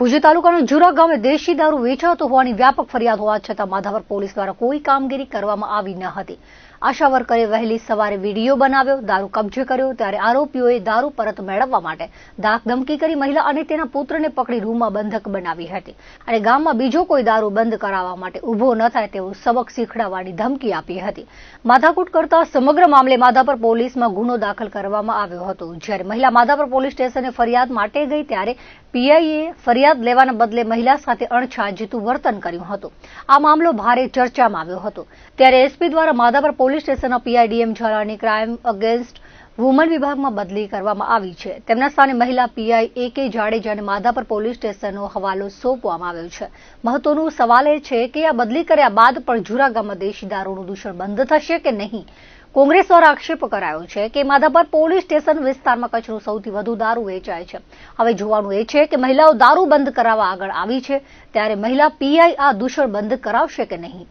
ભુજ તાલુકાના જુરા ગામે દેશી દારૂ વેચાતો હોવાની વ્યાપક ફરિયાદ હોવા છતાં માધાવર પોલીસ દ્વારા કોઈ કામગીરી કરવામાં આવી ન હતી. આશા વર્કરે વહેલી સવારે વીડિયો બનાવ્યો, દારૂ કબજે કર્યો, ત્યારે આરોપીઓએ દારૂ પરત મેળવવા માટે ધાકધમકી કરી મહિલા અને તેના પુત્રને પકડી રૂમમાં બંધક બનાવી હતી. અને ગામમાં બીજો કોઈ દારૂ બંધ કરાવવા માટે ઊભો ન થાય તેવું સબક શીખડાવવાની ધમકી આપી હતી. માથાકૂટ કરતા સમગ્ર મામલે માધાપર પોલીસમાં ગુનો દાખલ કરવામાં આવ્યો હતો. જ્યારે મહિલા માધાપર પોલીસ સ્ટેશને ફરિયાદ માટે ગઈ ત્યારે પીઆઈએ ફરિયાદ લેવાના બદલે મહિલા સાથે અણછાજતું વર્તન કર્યું હતું. આ મામલો ભારે ચર્ચામાં આવ્યો હતો. ત્યારે એસપી દ્વારા માધાપર પોલીસ સ્ટેશનના પીઆઈડીએમ ઝાલાની ક્રાઇમ અગેન્સ્ટ વુમન વિભાગમાં બદલી કરવામાં આવી છે. તેમના સ્થાને મહિલા પીઆઈ એ કે જાડેજાને માધાપર પોલીસ સ્ટેશનનો હવાલો સોંપવામાં આવ્યો છે. મહત્વનું સવાલ એ છે કે આ બદલી કર્યા બાદ પણ જુરા દેશી દારૂનું દૂષણ બંધ થશે કે નહીં? કોંગ્રેસ દ્વારા આક્ષેપ કરાયો છે કે માધાપર પોલીસ સ્ટેશન વિસ્તારમાં કચ્છનું સૌથી વધુ દારૂ વેચાય છે. હવે જોવાનું એ છે કે મહિલાઓ દારૂ બંધ કરાવવા આગળ આવી છે, ત્યારે મહિલા પીઆઈ આ દૂષણ બંધ કરાવશે કે નહીં?